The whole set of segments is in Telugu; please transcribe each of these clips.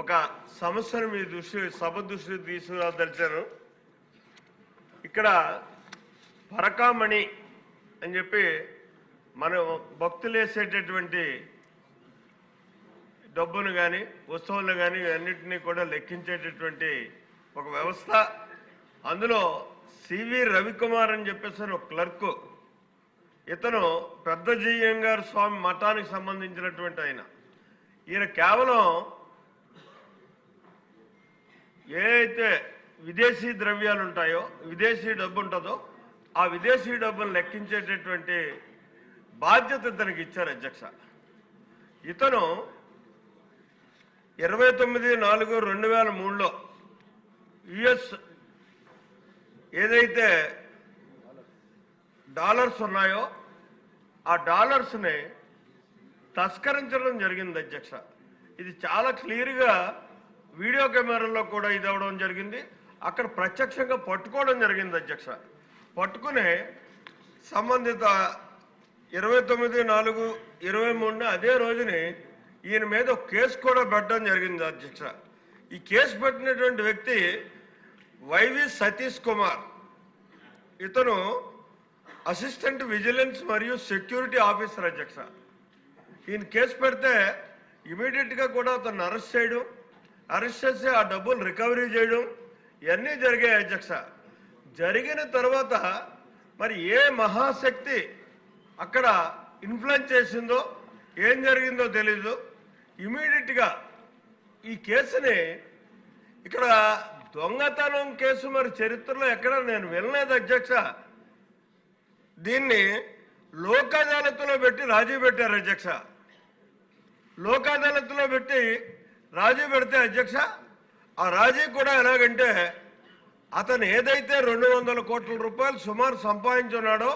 ఒక సమస్యను మీ దృష్టి సభ దృష్టి తీసుకురాదలిచాను ఇక్కడ పరకామణి అని చెప్పి మనం భక్తులు వేసేటటువంటి డబ్బును కానీ వస్తువులను కానీ అన్నింటినీ కూడా లెక్కించేటటువంటి ఒక వ్యవస్థ. అందులో సివి రవికుమార్ అని చెప్పేసి ఒక క్లర్క్. ఇతను పెద్ద జీయంగారు స్వామి మఠానికి సంబంధించినటువంటి ఆయన. ఈయన కేవలం ఏదైతే విదేశీ ద్రవ్యాలు ఉంటాయో విదేశీ డబ్బు ఉంటుందో ఆ విదేశీ డబ్బును లెక్కించేటటువంటి బాధ్యత ఇతనికి ఇచ్చారు అధ్యక్ష. ఇతను ఇరవై తొమ్మిది నాలుగు రెండు వేల మూడులో యుఎస్ ఏదైతే డాలర్స్ ఉన్నాయో ఆ డాలర్స్ని తస్కరించడం జరిగింది అధ్యక్ష. ఇది చాలా క్లియర్గా వీడియో కెమెరాలో కూడా ఇది అవ్వడం జరిగింది. అక్కడ ప్రత్యక్షంగా పట్టుకోవడం జరిగింది అధ్యక్ష. పట్టుకుని సంబంధిత ఇరవై తొమ్మిది నాలుగు ఇరవై మూడున అదే రోజుని ఈయన మీద ఒక కేసు కూడా పెట్టడం జరిగింది అధ్యక్ష. ఈ కేసు పెట్టినటువంటి వ్యక్తి వైవి సతీష్ కుమార్. ఇతను అసిస్టెంట్ విజిలెన్స్ మరియు సెక్యూరిటీ ఆఫీసర్ అధ్యక్ష. ఈయన కేసు పెడితే ఇమీడియట్గా కూడా అతను అరెస్ట్ చేయడం అరెస్ట్ చేసి ఆ డబ్బులు రికవరీ చేయడం ఇవన్నీ జరిగాయి అధ్యక్ష. జరిగిన తర్వాత మరి ఏ మహాశక్తి అక్కడ ఇన్ఫ్లుయెన్స్ చేసిందో ఏం జరిగిందో తెలీదు. ఇమీడియట్గా ఈ కేసుని ఇక్కడ దొంగతనం కేసు మరి చరిత్రలో ఎక్కడ నేను వినలేదు అధ్యక్ష. దీన్ని లోక్ అదాలత్లో పెట్టి రాజీ పెట్టారు అధ్యక్ష. లోక్ అదాలత్లో పెట్టి రాజీ పెడితే అధ్యక్ష ఆ రాజీ కూడా ఎలాగంటే అతను ఏదైతే రెండు వందల కోట్ల రూపాయలు సుమారు సంపాదించున్నాడో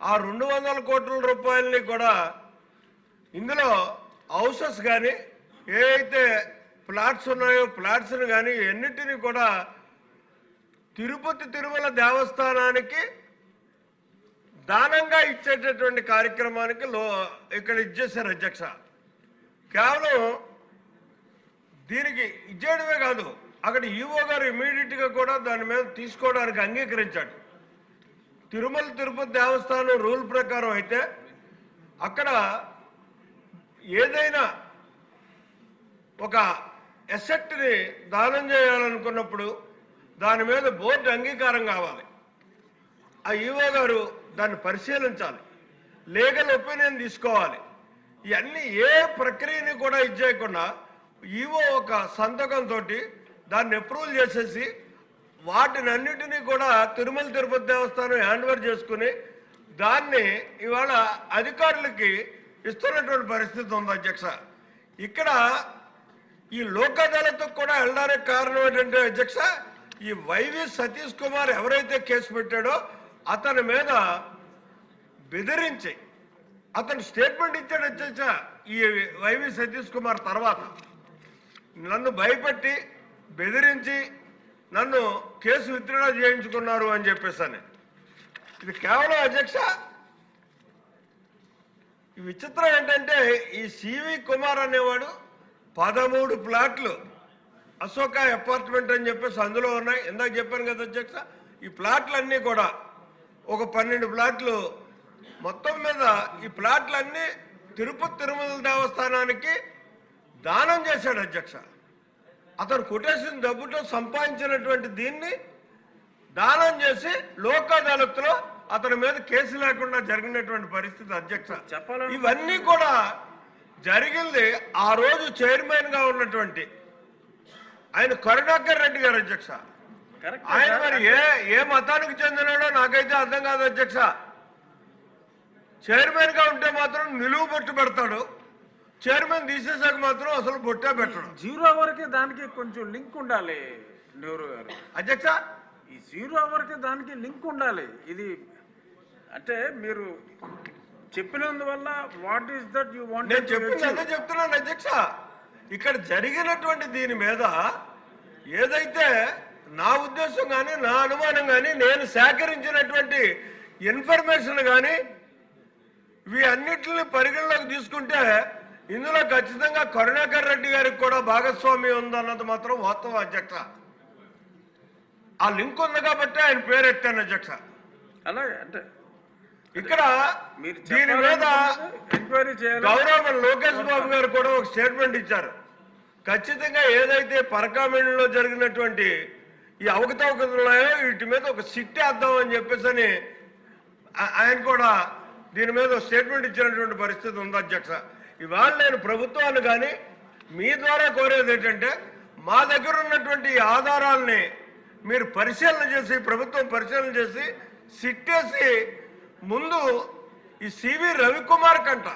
ఆ రెండు వందల కోట్ల రూపాయలని కూడా ఇందులో హౌసెస్ కానీ ఏదైతే ప్లాట్స్ ఉన్నాయో ప్లాట్స్ని కానీ ఎన్నిటిని కూడా తిరుపతి తిరుమల దేవస్థానానికి దానంగా ఇచ్చేటటువంటి కార్యక్రమానికి లో ఇక్కడ ఇచ్చేశారు అధ్యక్ష. కేవలం దీనికి ఇచ్చేయడమే కాదు అక్కడ ఈవో గారు ఇమీడియట్గా కూడా దాని మీద తీసుకోవడానికి అంగీకరించాడు. తిరుమల తిరుపతి దేవస్థానం రూల్ ప్రకారం అయితే అక్కడ ఏదైనా ఒక ఎసెట్ని దానం చేయాలనుకున్నప్పుడు దాని మీద బోర్డు అంగీకారం కావాలి. ఆ ఈవో గారు దాన్ని పరిశీలించాలి. లీగల్ ఒపీనియన్ తీసుకోవాలి. ఇవన్నీ ఏ ప్రక్రియని కూడా ఇచ్చేయకుండా ఈవో ఒక సంతకంతో దాన్ని అప్రూవల్ చేసేసి వాటిని అన్నిటినీ కూడా తిరుమల తిరుపతి దేవస్థానం హ్యాండ్ ఓవర్ చేసుకుని దాన్ని ఇవాళ అధికారులకి ఇస్తున్నటువంటి పరిస్థితి ఉంది అధ్యక్ష. ఇక్కడ ఈ లోక్ అదాలత్కు కూడా వెళ్ళడానికి కారణం ఏంటంటే అధ్యక్ష ఈ వైవి సతీష్ కుమార్ ఎవరైతే కేసు పెట్టాడో అతని మీద బెదిరించి అతను స్టేట్మెంట్ ఇచ్చాడు అధ్యక్ష ఈ వైవి సతీష్ కుమార్ తర్వాత. నన్ను భయపెట్టి బెదిరించి నన్ను కేసు విత్డ్రా చేయించుకున్నారు అని చెప్పేసాను. ఇది కేవలం అధ్యక్ష ఈ విచిత్రం ఏంటంటే ఈ సివి కుమార్ అనేవాడు పదమూడు ప్లాట్లు అశోక అపార్ట్మెంట్ అని చెప్పేసి అందులో ఉన్నాయి. ఇందాక చెప్పాను కదా అధ్యక్ష ఈ ప్లాట్లన్నీ కూడా ఒక పన్నెండు ప్లాట్లు మొత్తం మీద ఈ ప్లాట్లన్నీ తిరుపతి తిరుమల దేవస్థానానికి దానం చేశాడు అధ్యక్ష. అతను కొట్టేసిన డబ్బుతో సంపాదించినటువంటి దీన్ని దానం చేసి లోక్ అదాలత్లో అతని మీద కేసు లేకుండా జరిగినటువంటి పరిస్థితి అధ్యక్ష. చెప్పాలను- ఇవన్నీ కూడా జరిగింది ఆ రోజు చైర్మన్గా ఉన్నటువంటి ఆయన కరుణాకర్ రెడ్డి గారు అధ్యక్ష. ఆయన మరి ఏ ఏ మతానికి చెందినాడో నాకైతే అర్థం కాదు అధ్యక్ష. చైర్మన్గా ఉంటే మాత్రం నిలువు పెడతాడు. చైర్మన్ తీసేసాక మాత్రం అసలు బొట్టే పెట్టడు జీరో అవర్కి దానికి కొంచెం లింక్ ఉండాలి నెహ్రూ గారు. అధ్యక్ష? ఈ జీరో అవర్కి దానికి లింక్ ఉండాలి. ఇది అంటే మీరు చెప్పినందువల్ల what is that you want నేను చెప్పింది చెప్తున్నాను అధ్యక్ష. ఇక్కడ జరిగినటువంటి దీని మీద ఏదైతే నా ఉద్దేశం కానీ నా అనుమానం కానీ నేను సేకరించినటువంటి ఇన్ఫర్మేషన్ కానీ ఇవి అన్నిటిని పరిగణలోకి తీసుకుంటే ఇందులో ఖచ్చితంగా కరుణాకర్ రెడ్డి గారికి కూడా భాగస్వామ్యం ఉందన్నది మాత్రం వాస్తవం అధ్యక్ష. ఆ లింక్ ఉంది కాబట్టి ఆయన పేరు ఎత్తాను అధ్యక్ష. అలాగే అంటే ఇక్కడ దీని మీద ఎంక్వైరీ చేయాలి. గౌరవ లోకేష్ బాబు గారు కూడా ఒక స్టేట్మెంట్ ఇచ్చారు. ఖచ్చితంగా ఏదైతే పరకామణిలో జరిగినటువంటి ఈ అవకతవకలు ఉన్నాయో వీటి మీద ఒక సిట్ వేద్దాం అని చెప్పేసి ఆయన కూడా దీని మీద ఒక స్టేట్మెంట్ ఇచ్చినటువంటి పరిస్థితి ఉంది అధ్యక్ష. ఇవాళ నేను ప్రభుత్వాలు కానీ మీ ద్వారా కోరేది ఏంటంటే మా దగ్గర ఉన్నటువంటి ఆధారాలని ఆధారాల్ని మీరు పరిశీలన చేసి ప్రభుత్వం పరిశీలన చేసి సిట్టేసి ముందు ఈ సివి రవికుమార్ కంట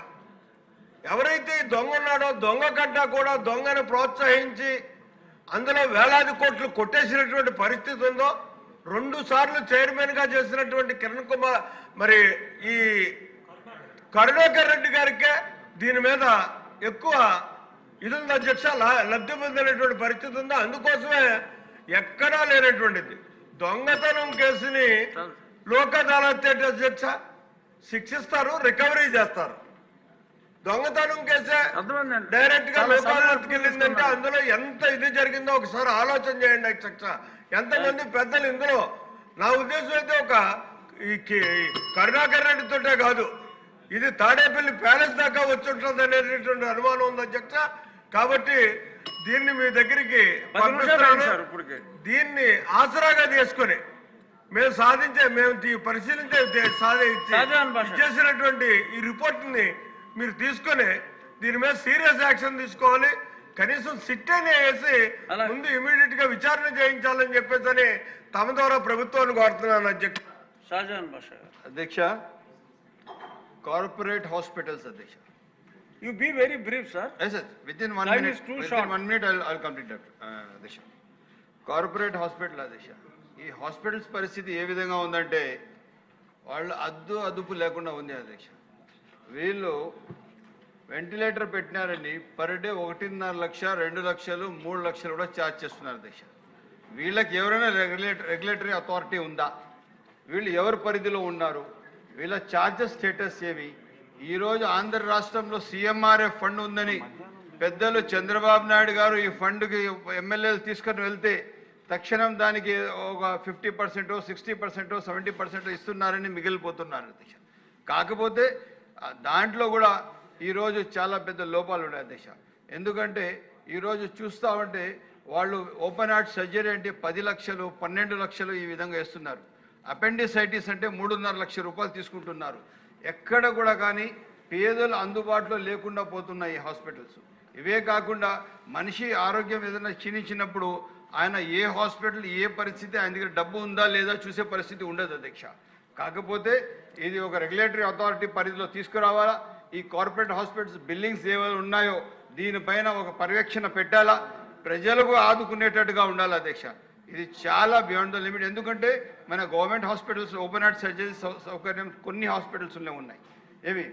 ఎవరైతే ఈ దొంగ ఉన్నాడో దొంగ కంట కూడా దొంగను ప్రోత్సహించి అందులో వేలాది కోట్లు కొట్టేసినటువంటి పరిస్థితి ఉందో రెండు సార్లు చైర్మన్గా చేసినటువంటి కిరణ్ కుమార్ మరి ఈ కరుణాకర్ రెడ్డి గారికే దీని మీద ఎక్కువ ఇది ఉంది అధ్యక్ష లబ్ధి పొందినటువంటి పరిస్థితి ఉందో? అందుకోసమే ఎక్కడా లేనటువంటిది. దొంగతనం కేసుని లోక్ అదాలత్ ఏంటి అధ్యక్ష శిక్షిస్తారు రికవరీ చేస్తారు. దొంగతనం కేసే డైరెక్ట్గా లోకాలకు సమయం వెళ్ళిందంటే. అందులో ఎంత ఇది జరిగిందో ఒకసారి ఆలోచన చేయండి అధ్యక్ష. ఎంతమంది పెద్దలు ఇందులో? నా ఉద్దేశం అయితే ఒక కరుణాకర్ రెడ్డితోటే కాదు. ఇది తాడేపల్లి ప్యాలెస్ దాకా వచ్చి ఉంటుంది అనేటటువంటి అనుమానం ఉంది అధ్యక్ష. కాబట్టి దీన్ని మీ దగ్గరికి దీన్ని ఆసరాగా తీసుకొని మేము సాధించే మేము పరిశీలించే. చేసినటువంటి ఈ రిపోర్ట్ని మీరు తీసుకొని దీని మీద సీరియస్ యాక్షన్ తీసుకోవాలి. కనీసం సిట్ అని వేసి. ముందు ఇమీడియట్గా విచారణ చేయించాలని చెప్పేసి అని తమ ద్వారా ప్రభుత్వాన్ని కోరుతున్నాను అధ్యక్ష. అధ్యక్ష కార్పొరేట్ హాస్పిటల్స్ అధ్యక్ష. You be very brief sir yes yes within one minute with. In one minute I complete అధ్యక్ష కార్పొరేట్ హాస్పిటల్ అధ్యక్ష ఈ హాస్పిటల్స్ పరిస్థితి ఏ విధంగా ఉందంటే వాళ్ళు అద్దు అదుపు లేకుండా ఉంది అధ్యక్ష వీళ్ళు వెంటిలేటర్ పెట్టినారని పర్ డే ఒకటిన్నర లక్ష రెండు లక్షలు మూడు లక్షలు కూడా ఛార్జ్ చేస్తున్నారు అధ్యక్ష వీళ్ళకి ఎవరైనా రెగ్యులేటరీ అథారిటీ ఉందా? వీళ్ళు ఎవరి పరిధిలో ఉన్నారు? వీళ్ళ ఛార్జెస్ స్టేటస్ ఏవి? ఈరోజు ఆంధ్ర రాష్ట్రంలో సీఎంఆర్ఎఫ్ ఫండ్ ఉందని పెద్దలు చంద్రబాబు నాయుడు గారు ఈ ఫండ్కి ఎమ్మెల్యేలు తీసుకొని వెళ్తే తక్షణం దానికి ఒక ఫిఫ్టీ పర్సెంటో సిక్స్టీ పర్సెంటో సెవెంటీ పర్సెంటో ఇస్తున్నారని మిగిలిపోతున్నారు అధ్యక్ష. కాకపోతే దాంట్లో కూడా ఈరోజు చాలా పెద్ద లోపాలు ఉన్నాయి అధ్యక్ష. ఎందుకంటే ఈరోజు చూస్తా ఉంటే వాళ్ళు ఓపెన్ హార్ట్ సర్జరీ అంటే పది లక్షలు పన్నెండు లక్షలు ఈ విధంగా వేస్తున్నారు. అపెండిసైటిస్ అంటే మూడున్నర లక్షల రూపాయలు తీసుకుంటున్నారు. ఎక్కడ కూడా కానీ పేదలు అందుబాటులో లేకుండా పోతున్నాయి ఈ హాస్పిటల్స్. ఇవే కాకుండా మనిషి ఆరోగ్యం ఏదైనా క్షీణించినప్పుడు ఆయన ఏ హాస్పిటల్ ఏ పరిస్థితి ఆయన దగ్గర డబ్బు ఉందా లేదా చూసే పరిస్థితి ఉండదు అధ్యక్ష. కాకపోతే ఇది ఒక రెగ్యులేటరీ అథారిటీ పరిధిలో తీసుకురావాలా? ఈ కార్పొరేట్ హాస్పిటల్స్ బిల్డింగ్స్ ఏవైనా ఉన్నాయో దీనిపైన ఒక పర్యవేక్షణ పెట్టాలా? ప్రజలకు ఆదుకునేటట్టుగా ఉండాలి అధ్యక్ష? ఇది చాలా బియాండ్ ద లిమిట్ ఎందుకంటే మన government hospitals open heart surgery సౌకర్యం కొన్ని హాస్పిటల్స్లో ఉన్నాయి. ఏవి?